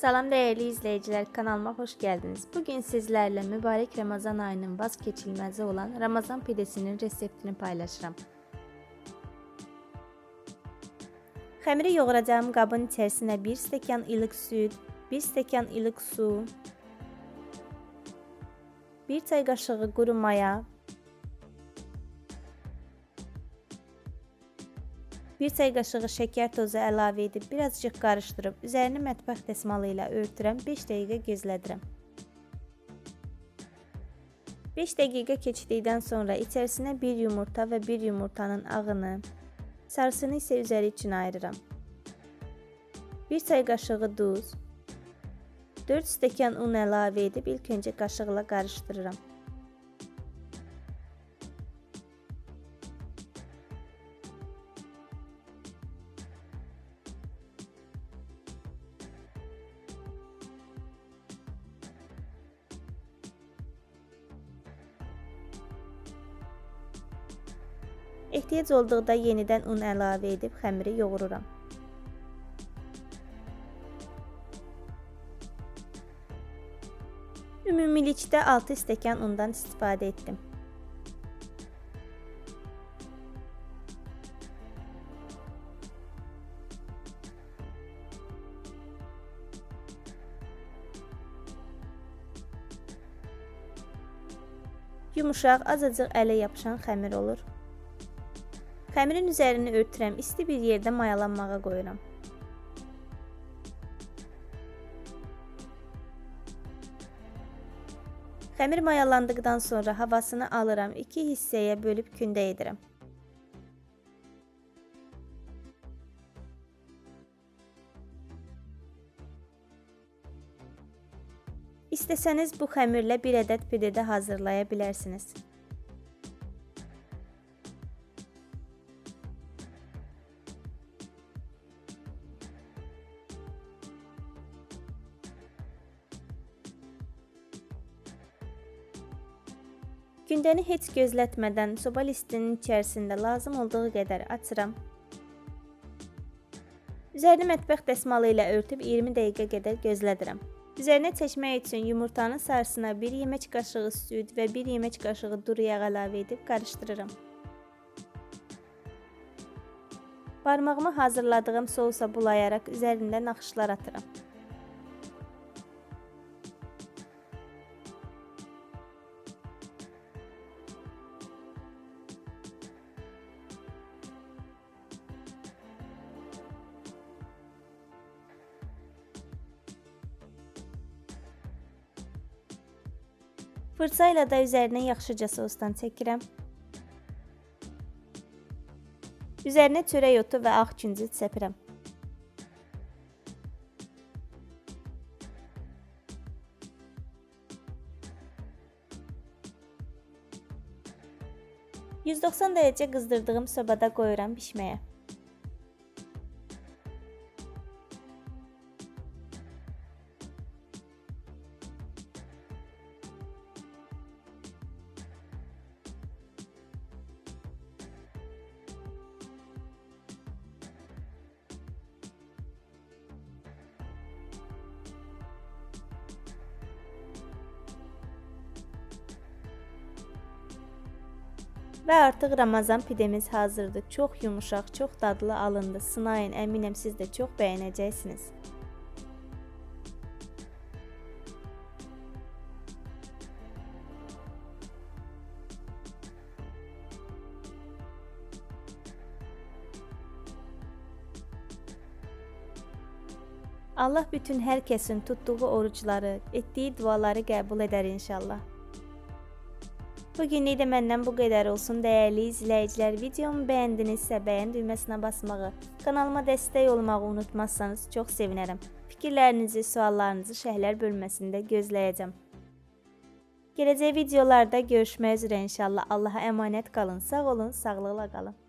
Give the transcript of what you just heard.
Salam değerli izleyiciler kanalıma hoş geldiniz. Bugün sizlerle mübarek Ramazan ayının vazgeçilmezi olan Ramazan pidesinin reseptini paylaşıram. Xəmiri yoğuracağım qabın içərisinə 1 stəkan ılıq süd, 1 stəkan ılıq su, 1 çay qaşığı quru maya, 1 çay qaşığı şeker tozu əlavə edib birazcık qarışdırıb üzərini mətbəx dəsmalı ilə örtürəm, 5 dəqiqə gözlədirəm. 5 dəqiqə keçdikdən sonra içərisinə 1 yumurta və 1 yumurtanın ağını, sarısını isə üzəri üçün ayırıram. 1 çay qaşığı duz, 4 stəkan un əlavə edib ilk öncə qaşıqla qarışdırıram. Ehtiyac olduqda yenidən un əlavə edib xəmiri yoğururam. Ümumilikdə 6 stəkan undan istifadə etdim. Yumuşaq, azacıq ələ yapışan xəmir olur. Xəmirin üzərini örtürəm, isti bir yerdə mayalanmağa qoyuram. Xəmir mayalandıqdan sonra havasını alıram, 2 hissəyə bölüb kündə edirəm. İstəsəniz bu xəmirlə bir ədəd pide də hazırlaya bilərsiniz. Gündəni heç gözlətmədən soba listinin içərisində lazım olduğu qədər açıram. Üzərini mətbəx dəsmalı ilə örtüb 20 dəqiqə qədər gözlədirəm. Üzərinə çəkmək üçün yumurtanın sarısına 1 yemək qaşığı süd və 1 yemək qaşığı duru yağ əlavə edib qarışdırıram. Barmağımı hazırladığım sousa bulayaraq üzərində naxışlar atıram. Fırça ilə də üzərinə yaxşıca sosdan çəkirəm. Üzərinə çörək otu və ağ küncüt səpirəm. ...190 dərəcə qızdırdığım sobada qoyuram bişməyə. Və artıq Ramazan pidemiz hazırdır. Çox yumuşaq, çox dadlı alındı. Sınayın, əminəm siz də çox bəyənəcəksiniz. Allah bütün hər kəsin tutduğu orucları, etdiyi duaları qəbul edər inşallah. Bugünlük də məndən bu qədər olsun dəyərli izləyicilər. Videomu bəyəndinizsə bəyən düyməsinə basmağı, kanalıma dəstək olmağı unutmazsanız çox sevinərəm. Fikirlərinizi, suallarınızı şərhlər bölməsində gözləyəcəm. Gələcək videolarda görüşmək üzrə inşallah. Allaha əmanət qalın. Sağ olun, sağlıqla qalın.